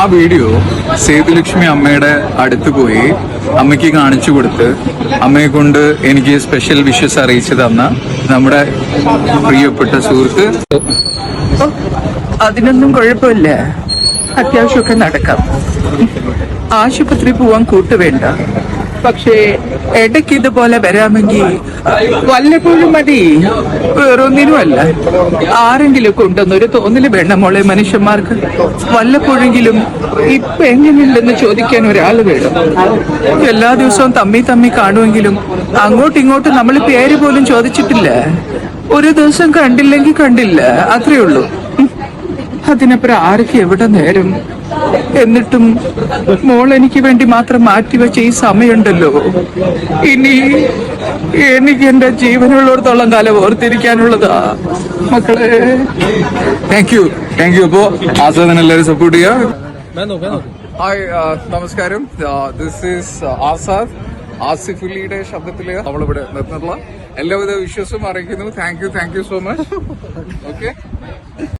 ആ വീഡിയോ സേതുലക്ഷ്മി അമ്മയുടെ അടുത്ത് പോയി അമ്മയ്ക്ക് കാണിച്ചു കൊടുത്ത് അമ്മയെ കൊണ്ട് എനിക്ക് സ്പെഷ്യൽ വിഷസ് അറിയിച്ചു തന്ന നമ്മുടെ പ്രിയപ്പെട്ട സുഹൃത്ത്. അതിനൊന്നും കുഴപ്പമില്ല. അത്യാവശ്യമൊക്കെ നടക്കാം. ആശുപത്രി പോവാൻ കൂട്ടുവേണ്ട. പക്ഷേ ഇടയ്ക്ക് ഇതുപോലെ വരാമെങ്കിൽ വല്ലപ്പോഴും മതി. വേറൊന്നിനുമല്ല. ആരെങ്കിലും കൊണ്ടുവന്നൊരു തോന്നൽ വേണം മോളെ മനുഷ്യന്മാർക്ക്. വല്ലപ്പോഴെങ്കിലും ഇപ്പൊ എങ്ങനെയുണ്ടെന്ന് ചോദിക്കാൻ ഒരാൾ വേണം. എല്ലാ ദിവസവും തമ്മി തമ്മി കാണുമെങ്കിലും അങ്ങോട്ടും ഇങ്ങോട്ടും നമ്മൾ പേര് പോലും ചോദിച്ചിട്ടില്ല. ഒരു ദിവസം കണ്ടില്ലെങ്കിൽ കണ്ടില്ല. അത്രേ ഉള്ളൂ. അതിനപ്പുറം ആർക്ക് എവിടെ നേരം എന്നിട്ടും മോൾ എനിക്ക് വേണ്ടി മാത്രം മാറ്റിവെച്ച ഈ സമയമുണ്ടല്ലോ. ഇനി എനിക്ക് എന്റെ ജീവനുള്ളിടത്തോളം കാലം ഓർത്തിരിക്കാനുള്ളതാ. മക്കളെ. താങ്ക് യു താങ്ക് യു അപ്പോ ആസാദിനെ എല്ലാവരും സപ്പോർട്ട് ചെയ്യാം ഹായ് നമസ്കാരം. This is Azad. ആസിഫ് അലിയുടെ ശബ്ദത്തിൽ നമ്മളിവിടെ നിർത്തുന്നുള്ള എല്ലാവിധ വിശ്വാസവും അറിയിക്കുന്നു. Thank you thank you so much okay